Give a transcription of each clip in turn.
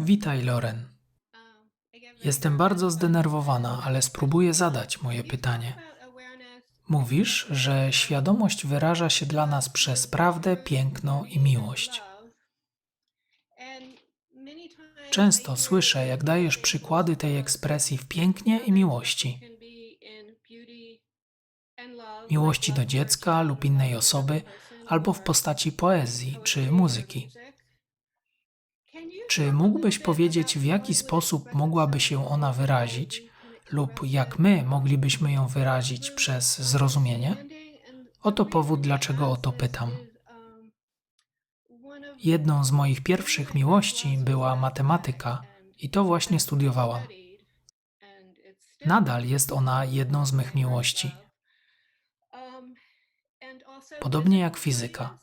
Witaj, Loren. Jestem bardzo zdenerwowana, ale spróbuję zadać moje pytanie. Mówisz, że świadomość wyraża się dla nas przez prawdę, piękno i miłość. Często słyszę, jak dajesz przykłady tej ekspresji w pięknie i miłości. Miłości do dziecka lub innej osoby, albo w postaci poezji czy muzyki. Czy mógłbyś powiedzieć, w jaki sposób mogłaby się ona wyrazić, lub jak my moglibyśmy ją wyrazić przez zrozumienie? Oto powód, dlaczego o to pytam. Jedną z moich pierwszych miłości była matematyka i to właśnie studiowałam. Nadal jest ona jedną z mych miłości. Podobnie jak fizyka.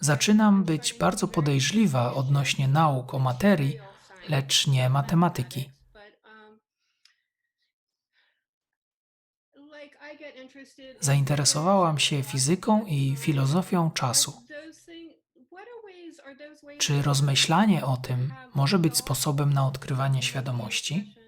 Zaczynam być bardzo podejrzliwa odnośnie nauk o materii, lecz nie matematyki. Zainteresowałam się fizyką i filozofią czasu. Czy rozmyślanie o tym może być sposobem na odkrywanie świadomości?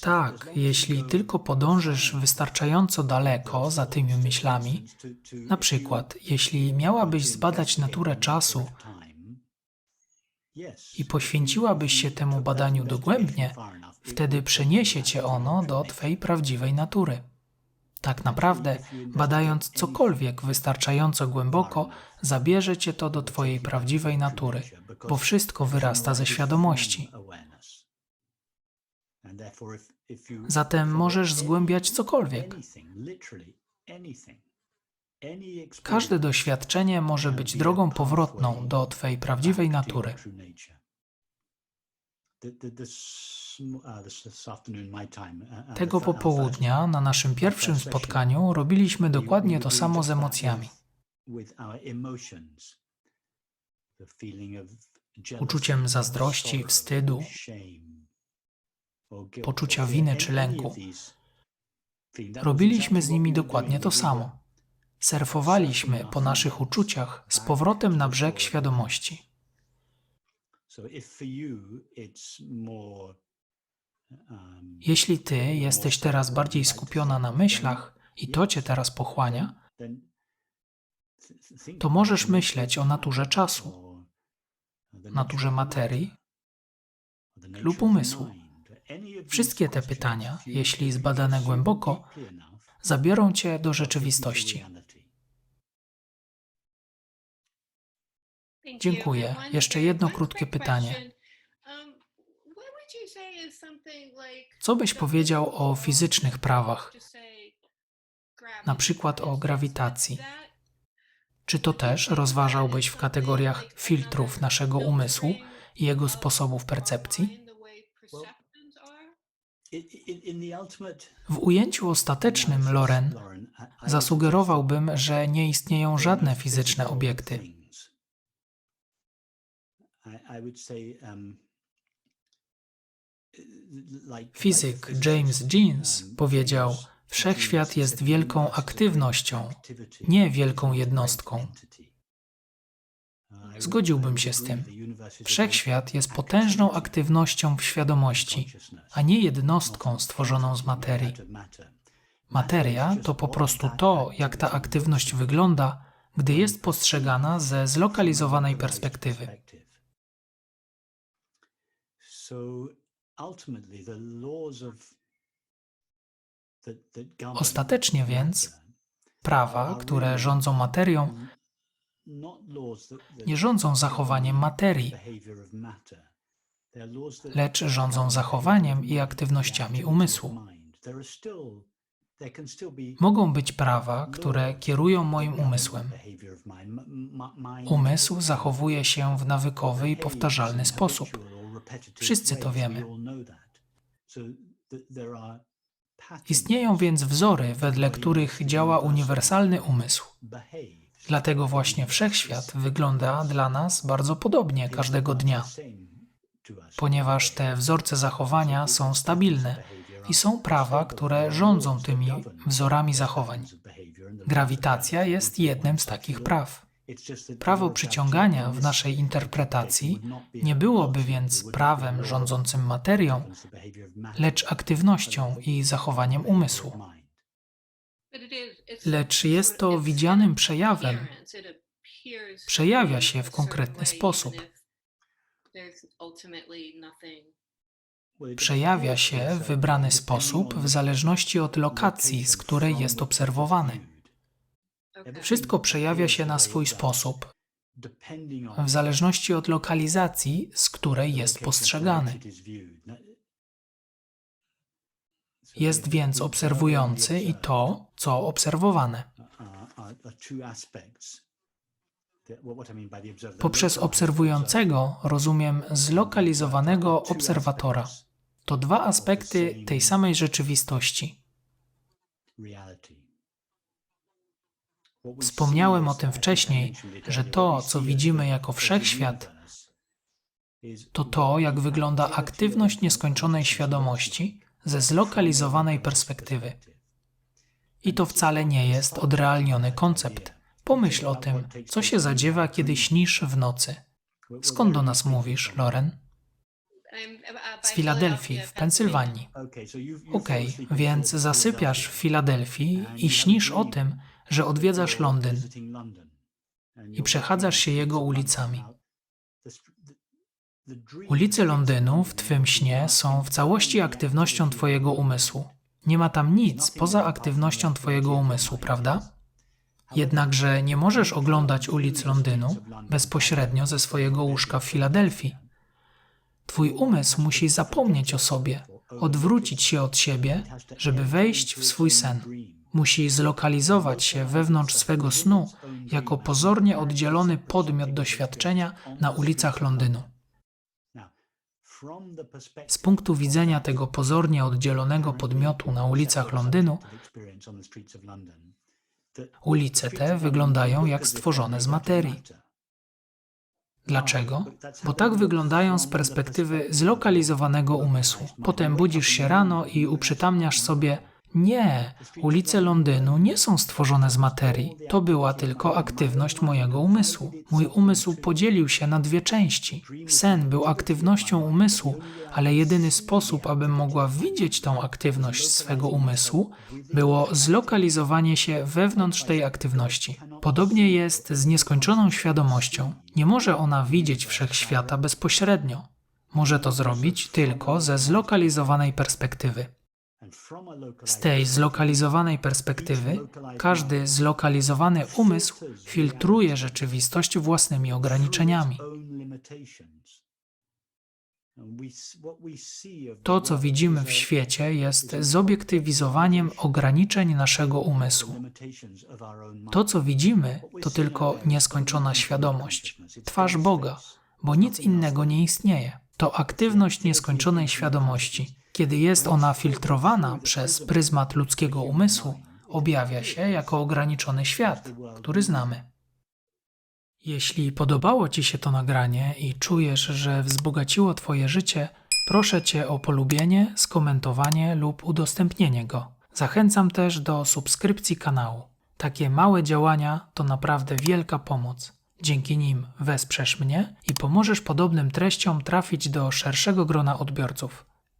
Tak, jeśli tylko podążysz wystarczająco daleko za tymi myślami, na przykład, jeśli miałabyś zbadać naturę czasu i poświęciłabyś się temu badaniu dogłębnie, wtedy przeniesie cię ono do Twej prawdziwej natury. Tak naprawdę, badając cokolwiek wystarczająco głęboko, zabierze cię to do Twojej prawdziwej natury, bo wszystko wyrasta ze świadomości. Zatem możesz zgłębiać cokolwiek. Każde doświadczenie może być drogą powrotną do Twej prawdziwej natury. Tego popołudnia na naszym pierwszym spotkaniu robiliśmy dokładnie to samo z emocjami. Uczuciem zazdrości, wstydu, poczucia winy czy lęku. Robiliśmy z nimi dokładnie to samo. Surfowaliśmy po naszych uczuciach z powrotem na brzeg świadomości. Jeśli ty jesteś teraz bardziej skupiona na myślach i to cię teraz pochłania, to możesz myśleć o naturze czasu, naturze materii lub umysłu. Wszystkie te pytania, jeśli zbadane głęboko, zabiorą cię do rzeczywistości. Dziękuję. Jeszcze jedno krótkie pytanie. Co byś powiedział o fizycznych prawach, na przykład o grawitacji? Czy to też rozważałbyś w kategoriach filtrów naszego umysłu i jego sposobów percepcji? W ujęciu ostatecznym, Loren, zasugerowałbym, że nie istnieją żadne fizyczne obiekty. Fizyk James Jeans powiedział: Wszechświat jest wielką aktywnością, nie wielką jednostką. Zgodziłbym się z tym. Wszechświat jest potężną aktywnością w świadomości, a nie jednostką stworzoną z materii. Materia to po prostu to, jak ta aktywność wygląda, gdy jest postrzegana ze zlokalizowanej perspektywy. Ostatecznie więc prawa, które rządzą materią, nie rządzą zachowaniem materii, lecz rządzą zachowaniem i aktywnościami umysłu. Mogą być prawa, które kierują moim umysłem. Umysł zachowuje się w nawykowy i powtarzalny sposób. Wszyscy to wiemy. Istnieją więc wzory, wedle których działa uniwersalny umysł. Dlatego właśnie wszechświat wygląda dla nas bardzo podobnie każdego dnia, ponieważ te wzorce zachowania są stabilne i są prawa, które rządzą tymi wzorami zachowań. Grawitacja jest jednym z takich praw. Prawo przyciągania w naszej interpretacji nie byłoby więc prawem rządzącym materią, lecz aktywnością i zachowaniem umysłu. Lecz jest to widzianym przejawem. Przejawia się w konkretny sposób. Przejawia się w wybrany sposób w zależności od lokacji, z której jest obserwowany. Wszystko przejawia się na swój sposób, w zależności od lokalizacji, z której jest postrzegany. Jest więc obserwujący i to, co obserwowane. Poprzez obserwującego rozumiem zlokalizowanego obserwatora. To dwa aspekty tej samej rzeczywistości. Wspomniałem o tym wcześniej, że to, co widzimy jako wszechświat, to to, jak wygląda aktywność nieskończonej świadomości ze zlokalizowanej perspektywy. I to wcale nie jest odrealniony koncept. Pomyśl o tym, co się zadziewa, kiedy śnisz w nocy. Skąd do nas mówisz, Loren? Z Filadelfii, w Pensylwanii. Okej, więc zasypiasz w Filadelfii i śnisz o tym, że odwiedzasz Londyn i przechadzasz się jego ulicami. Ulice Londynu w Twym śnie są w całości aktywnością Twojego umysłu. Nie ma tam nic poza aktywnością Twojego umysłu, prawda? Jednakże nie możesz oglądać ulic Londynu bezpośrednio ze swojego łóżka w Filadelfii. Twój umysł musi zapomnieć o sobie, odwrócić się od siebie, żeby wejść w swój sen. Musi zlokalizować się wewnątrz swego snu jako pozornie oddzielony podmiot doświadczenia na ulicach Londynu. Z punktu widzenia tego pozornie oddzielonego podmiotu na ulicach Londynu, ulice te wyglądają jak stworzone z materii. Dlaczego? Bo tak wyglądają z perspektywy zlokalizowanego umysłu. Potem budzisz się rano i uprzytamniasz sobie, nie, ulice Londynu nie są stworzone z materii. To była tylko aktywność mojego umysłu. Mój umysł podzielił się na dwie części. Sen był aktywnością umysłu, ale jedyny sposób, abym mogła widzieć tą aktywność swego umysłu, było zlokalizowanie się wewnątrz tej aktywności. Podobnie jest z nieskończoną świadomością. Nie może ona widzieć wszechświata bezpośrednio. Może to zrobić tylko ze zlokalizowanej perspektywy. Z tej zlokalizowanej perspektywy każdy zlokalizowany umysł filtruje rzeczywistość własnymi ograniczeniami. To, co widzimy w świecie, jest zobiektywizowaniem ograniczeń naszego umysłu. To, co widzimy, to tylko nieskończona świadomość, twarz Boga, bo nic innego nie istnieje. To aktywność nieskończonej świadomości. Kiedy jest ona filtrowana przez pryzmat ludzkiego umysłu, objawia się jako ograniczony świat, który znamy. Jeśli podobało Ci się to nagranie i czujesz, że wzbogaciło Twoje życie, proszę Cię o polubienie, skomentowanie lub udostępnienie go. Zachęcam też do subskrypcji kanału. Takie małe działania to naprawdę wielka pomoc. Dzięki nim wesprzesz mnie i pomożesz podobnym treściom trafić do szerszego grona odbiorców.